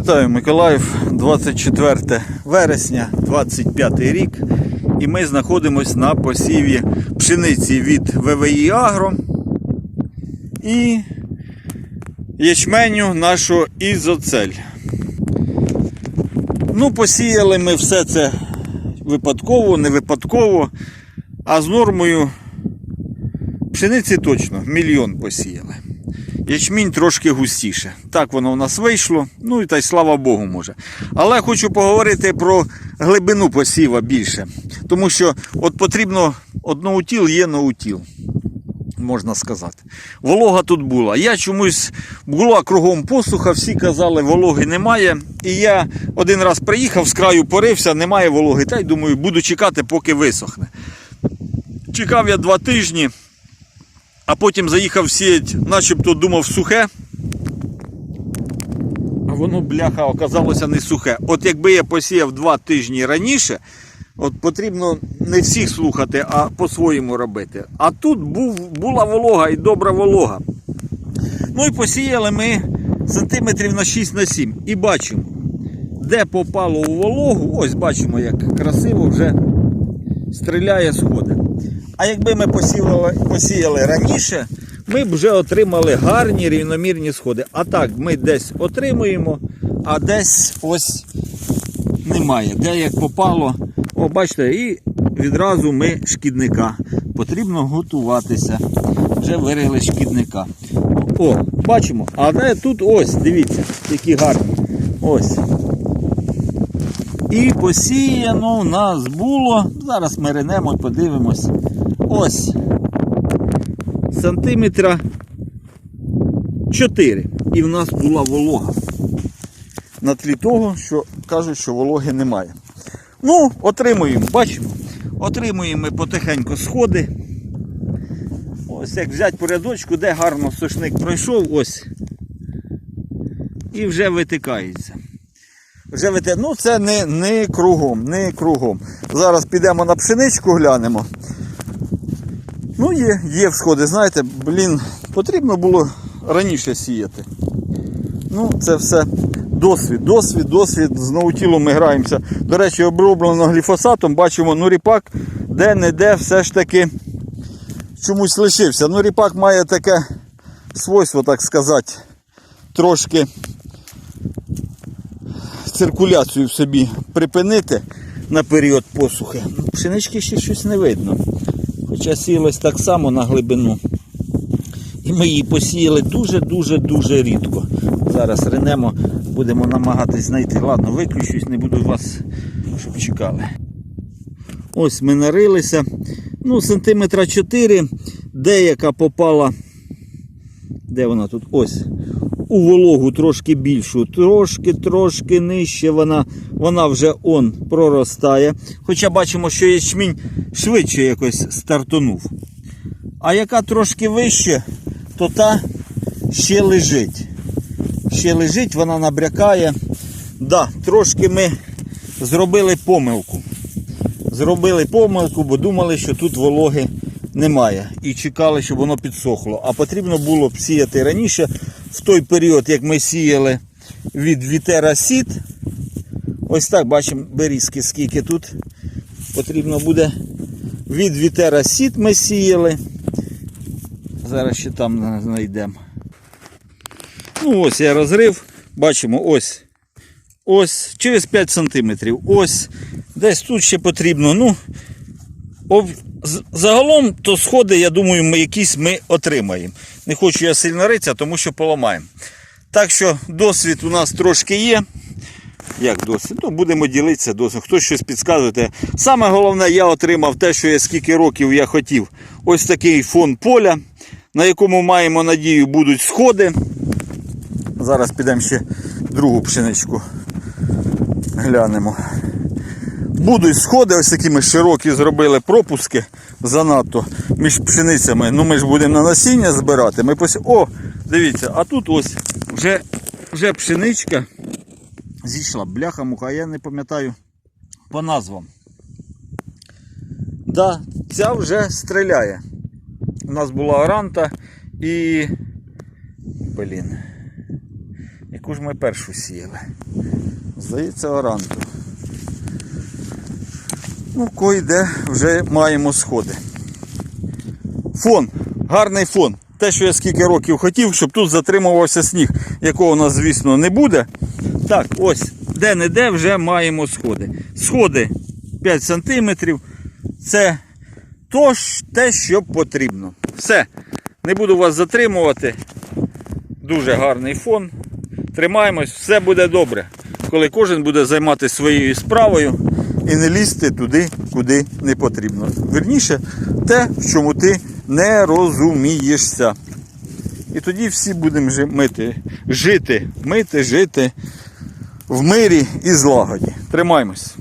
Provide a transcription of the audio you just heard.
Вітаю Миколаїв, 24 вересня, 25 рік. І ми знаходимося на посіві пшениці від ВВІ Агро і ячменю нашого Ізоцель. Ну, посіяли ми все це випадково, не випадково, а з нормою пшениці точно мільйон посіяли. Ячмінь трошки густіше. Так воно в нас вийшло. Ну і та й слава Богу може. Але хочу поговорити про глибину посіва більше. Тому що от потрібно одноутіл є ноутіл. Можна сказати. Волога тут була. Я чомусь була кругом посуха, всі казали, вологи немає. І я один раз приїхав, з краю порився, немає вологи. Та й думаю, буду чекати, поки висохне. Чекав я два тижні а потім заїхав сіять, начебто думав сухе. А воно, бляха, оказалося не сухе. От якби я посіяв два тижні раніше, от потрібно не всіх слухати, а по-своєму робити. А тут був, була волога і добра волога. Ну і посіяли ми сантиметрів на 6 на 7. І бачимо, де попало у вологу, ось бачимо, як красиво вже стріляє сходи. А якби ми посіяли, посіяли раніше, ми б вже отримали гарні рівномірні сходи. А так, ми десь отримуємо, а десь ось немає. Де як попало, о, бачите, і відразу ми шкідника. Потрібно готуватися. Вже вирили шкідника. О, бачимо. А де тут ось, дивіться, які гарні. Ось. І посіяно в нас було. Зараз ми ринемо, подивимось. Ось. Сантиметра 4. І в нас була волога. На тлі того, що кажуть, що вологи немає. Ну, отримуємо, бачимо. Отримуємо потихеньку сходи. Ось як взяти по рядочку, де гарно сушник пройшов, ось. І вже витикається. Вже вите... Ну це не, не кругом, не кругом. Зараз підемо на пшеничку, глянемо. Ну, є, є всходи, знаєте, блін, потрібно було раніше сіяти. Ну, це все досвід, досвід, досвід. З наутілом ми граємося. До речі, оброблено гліфосатом, бачимо, ну ріпак де-не-де все ж таки чомусь лишився. Ну, ріпак має таке свойство, так сказати, трошки циркуляцію в собі припинити на період посухи. Пшенички ще щось не видно. Хоча сіялось так само на глибину. І ми її посіяли дуже-дуже-дуже рідко. Зараз ринемо, будемо намагатись знайти. Ладно, виключусь, не буду вас, щоб чекали. Ось ми нарилися. Ну, сантиметра 4. Деяка попала. Де вона тут? Ось. У вологу трошки більшу, трошки, трошки нижче вона вона вже он проростає. Хоча бачимо, що ячмінь швидше якось стартонув. А яка трошки вище, то та ще лежить. Ще лежить, вона набрякає. Да, трошки ми зробили помилку. Зробили помилку, бо думали, що тут вологи немає. І чекали, щоб воно підсохло. А потрібно було б сіяти раніше, в той період, як ми сіяли від Вітера Сіт. Ось так бачимо берізки, скільки тут потрібно буде. Від Вітера Сіт ми сіяли. Зараз ще там знайдемо. Ну ось я розрив. Бачимо ось. Ось через 5 см. Ось. Десь тут ще потрібно. Ну. Загалом то сходи, я думаю, ми якісь ми отримаємо. Не хочу я сильно ритися, тому що поламаємо. Так що досвід у нас трошки є. Як досвід? Ну, будемо ділитися досвід. Хтось щось підказує. Саме головне, я отримав те, що я скільки років я хотів. Ось такий фон поля, на якому маємо надію, будуть сходи. Зараз підемо ще другу пшеничку глянемо. Будуть сходи, ось такі ми широкі зробили пропуски занадто між пшеницями. Ну ми ж будемо на насіння збирати. Ми пос... О, дивіться, а тут ось вже вже пшеничка зійшла. Бляха муха, я не пам'ятаю по назвам. Да, ця вже стріляє. У нас була оранта і. Блін. Яку ж ми першу сіяли? Здається, оранту. Ну, койде вже маємо сходи. Фон, гарний фон. Те, що я скільки років хотів, щоб тут затримувався сніг, якого у нас, звісно, не буде. Так, ось, де-не-де вже маємо сходи. Сходи 5 см. Це то те, що потрібно. Все. Не буду вас затримувати. Дуже гарний фон. Тримаємось, все буде добре. Коли кожен буде займатися своєю справою і не лізти туди, куди не потрібно. Вірніше, те, в чому ти не розумієшся. І тоді всі будемо мити, жити, мити, жити в мирі і злагоді. Тримаємось.